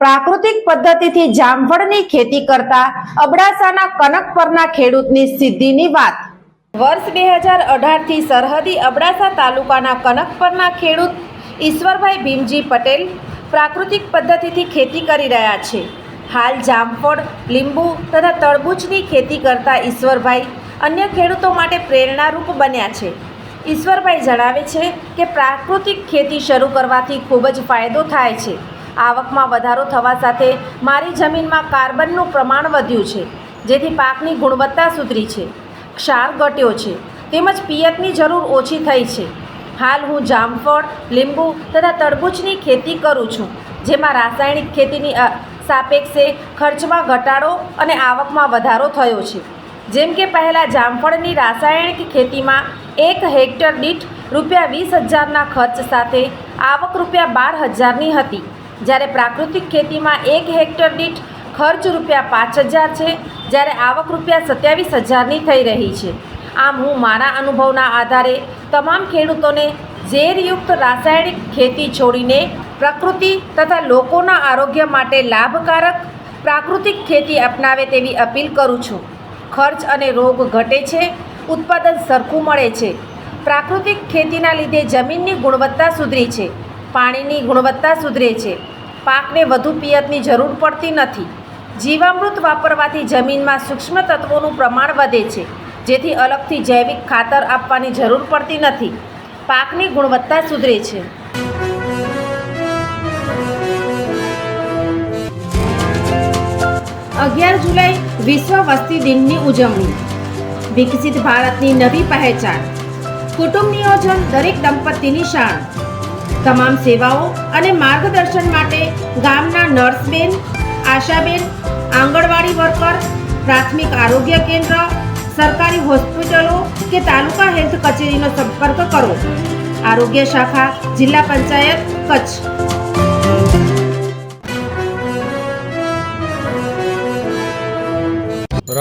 પ્રાકૃતિક પદ્ધતિથી જામફળની ખેતી કરતા અબડાસાના કનક પરના ખેડૂતની સિદ્ધિની વાત. વર્ષ બે હજાર અઢારથી સરહદી અબડાસા તાલુકાના કનક પરના ખેડૂત ઈશ્વરભાઈ ભીમજી પટેલ પ્રાકૃતિક પદ્ધતિથી ખેતી કરી રહ્યા છે. હાલ જામફળ, લીંબુ તથા તરબૂચની ખેતી કરતા ઈશ્વરભાઈ અન્ય ખેડૂતો માટે પ્રેરણારૂપ બન્યા છે. ઈશ્વરભાઈ જણાવે છે કે પ્રાકૃતિક ખેતી શરૂ કરવાથી ખૂબ જ ફાયદો થાય છે. આવકમાં વધારો થવા સાથે મારી જમીનમાં કાર્બનનું પ્રમાણ વધ્યું છે, જેથી પાકની ગુણવત્તા સુધરી છે. ક્ષાર ઘટ્યો છે, તેમજ પિયતની જરૂર ઓછી થઈ છે. હાલ હું જામફળ, લીંબુ તથા તરબૂચની ખેતી કરું છું, જેમાં રાસાયણિક ખેતીની સાપેક્ષે ખર્ચમાં ઘટાડો અને આવકમાં વધારો થયો છે. જેમ કે પહેલાં જામફળની રાસાયણિક ખેતીમાં એક હેક્ટર દીઠ રૂપિયા વીસ હજારના ખર્ચ સાથે આવક રૂપિયા બાર હજારની હતી. જ્યારે પ્રાકૃતિક ખેતીમાં એક હેક્ટર દીઠ ખર્ચ રૂપિયા પાંચ હજાર છે, જ્યારે આવક રૂપિયા સત્યાવીસ હજારની થઈ રહી છે. આમ હું મારા અનુભવના આધારે તમામ ખેડૂતોને ઝેરયુક્ત રાસાયણિક ખેતી છોડીને પ્રકૃતિ તથા લોકોના આરોગ્ય માટે લાભકારક પ્રાકૃતિક ખેતી અપનાવે તેવી અપીલ કરું છું. ખર્ચ અને રોગ ઘટે છે, ઉત્પાદન સરખું મળે છે. પ્રાકૃતિક ખેતીના લીધે જમીનની ગુણવત્તા સુધરી છે. પાણીની ગુણવત્તા સુધરે છે. પાકને વધુ પિયતની જરૂર પડતી નથી. જીવામૃત વાપરવાથી જમીનમાં સૂક્ષ્મ તત્વોનું પ્રમાણ વધે છે, જેથી અલગથી જૈવિક ખાતર આપવાની જરૂર પડતી નથી. પાકની ગુણવત્તા સુધરે છે. અગિયાર જુલાઈ વિશ્વ વસ્તી દિનની ઉજવણી. વિકસિત ભારતની નવી પહેચાન. કુટુંબ નિયોજન દરેક દંપતીની શાન. તમામ સેવાઓ અને માર્ગદર્શન માટે ગામના નર્સબેન, આશાબેન, આંગણવાડી વર્કર, પ્રાથમિક આરોગ્ય કેન્દ્ર, સરકારી હોસ્પિટલો કે તાલુકા હેલ્થ કચેરીનો સંપર્ક કરો. આરોગ્ય શાખા જિલ્લા પંચાયત કચ્છ.